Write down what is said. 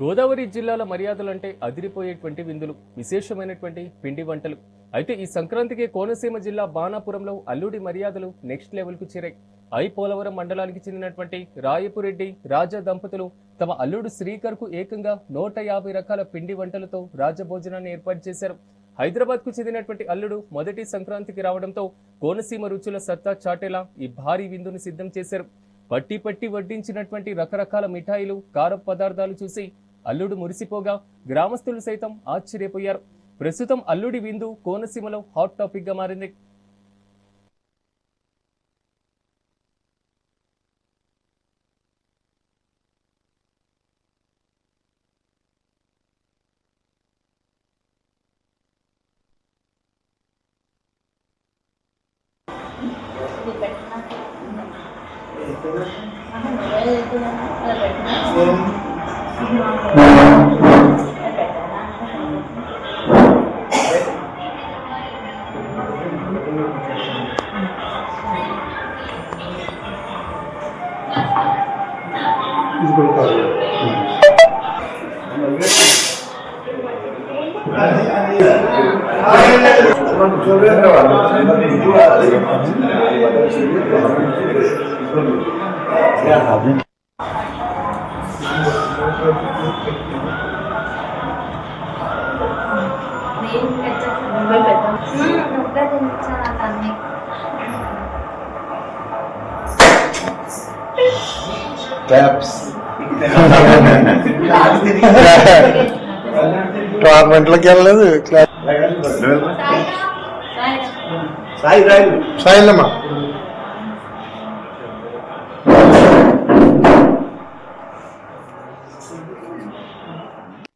గోదావరి జిల్లాల మర్యాదలంటే అదిరిపోయేటువంటి విందులు విశేషమైనటువంటి పిండి వంటలు. అయితే ఈ సంక్రాంతికి కోనసీమ జిల్లా బాణాపురంలో అల్లుడి మర్యాదలు నెక్స్ట్ లెవెల్కు చేరాయి. ఐ పోలవరం మండలానికి చెందినటువంటి రాయపురెడ్డి రాజా దంపతులు తమ అల్లుడు శ్రీకర్కు ఏకంగా నూట యాభై రకాల పిండి వంటలతో రాజభోజనాన్ని ఏర్పాటు చేశారు. హైదరాబాద్కు చెందినటువంటి అల్లుడు మొదటి సంక్రాంతికి రావడంతో కోనసీమ రుచుల సత్తా చాటేలా ఈ భారీ విందును సిద్ధం చేశారు. పట్టి పట్టి వడ్డించినటువంటి రకరకాల మిఠాయిలు కార పదార్థాలు చూసి అల్లుడు మురిసిపోగా గ్రామస్తులు సైతం ఆశ్చర్యపోయారు ప్రస్తుతం అల్లుడి విందు కోనసీమలో హాట్ Yeah, టాపిక్ గా మారింది నువ్వే తినిపించాను అన్ని క్లాప్స్ టోర్నమెంట్లోకి వెళ్ళలేదు క్లాప్ సాయి సాయి రాయలు సాయిలమ్మ